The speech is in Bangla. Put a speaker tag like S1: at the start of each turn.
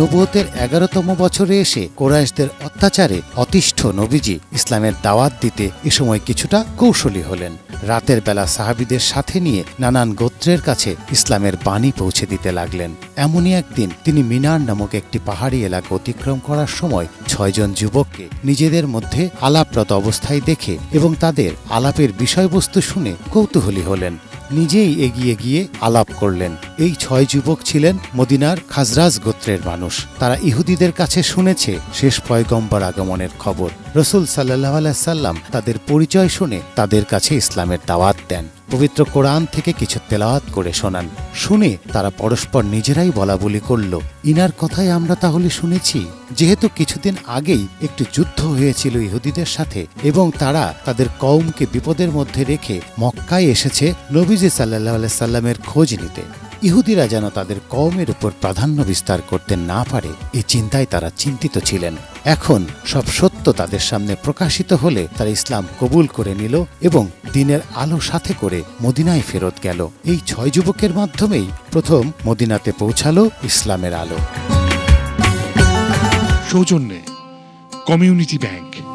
S1: নবুয়তের এগারোতম বছরে এসে কোরাইশদের অত্যাচারে অতিষ্ঠ নবীজি ইসলামের দাওয়াত দিতে এ সময় কিছুটা কৌশলী হলেন। রাতের বেলা সাহাবিদের সাথে নিয়ে নানান গোত্রের কাছে ইসলামের বাণী পৌঁছে দিতে লাগলেন। এমনই একদিন তিনি মিনার নামক একটি পাহাড়ি এলাকা অতিক্রম করার সময় ছয়জন যুবককে নিজেদের মধ্যে আলাপরত অবস্থায় দেখে এবং তাদের আলাপের বিষয়বস্তু শুনে কৌতূহলী হলেন। নিজেই এগিয়ে গিয়ে আলাপ করলেন। এই ছয় যুবক ছিলেন মদিনার খাজরাজ গোত্রের মানুষ। তারা ইহুদিদের কাছে শুনেছে শেষ পয়গম্বর আগমনের খবর। রসুল সাল্লাহ সাল্লাম তাদের পরিচয় শুনে তাদের কাছে ইসলামের দাওয়াত দেন। পবিত্র কোরআন থেকে কিছু তেলাওয়াত করে শোনান। শুনে তারা পরস্পর নিজেরাই বলা বলি করল, ইনার কথাই আমরা তাহলে শুনেছি। যেহেতু কিছুদিন আগেই একটি যুদ্ধ হয়েছিল ইহুদিদের সাথে এবং তারা তাদের কওমকে বিপদের মধ্যে রেখে মক্কায় এসেছে নবীজি সাল্লাহ সাল্লামের খোঁজ নিতে। ইহুদিরা যেন তাদের কওমের উপর প্রাধান্য বিস্তার করতে না পারে এই চিন্তায় তারা চিন্তিত ছিলেন। এখন সব সত্য তাদের সামনে প্রকাশিত হলে তারা ইসলাম কবুল করে নিল এবং দিনের আলো সাথে করে মদিনায় ফেরত গেল। এই ছয় যুবকের মাধ্যমেই প্রথম মদিনাতে পৌঁছালো ইসলামের আলো।
S2: সৌজন্যে কমিউনিটি ব্যাংক।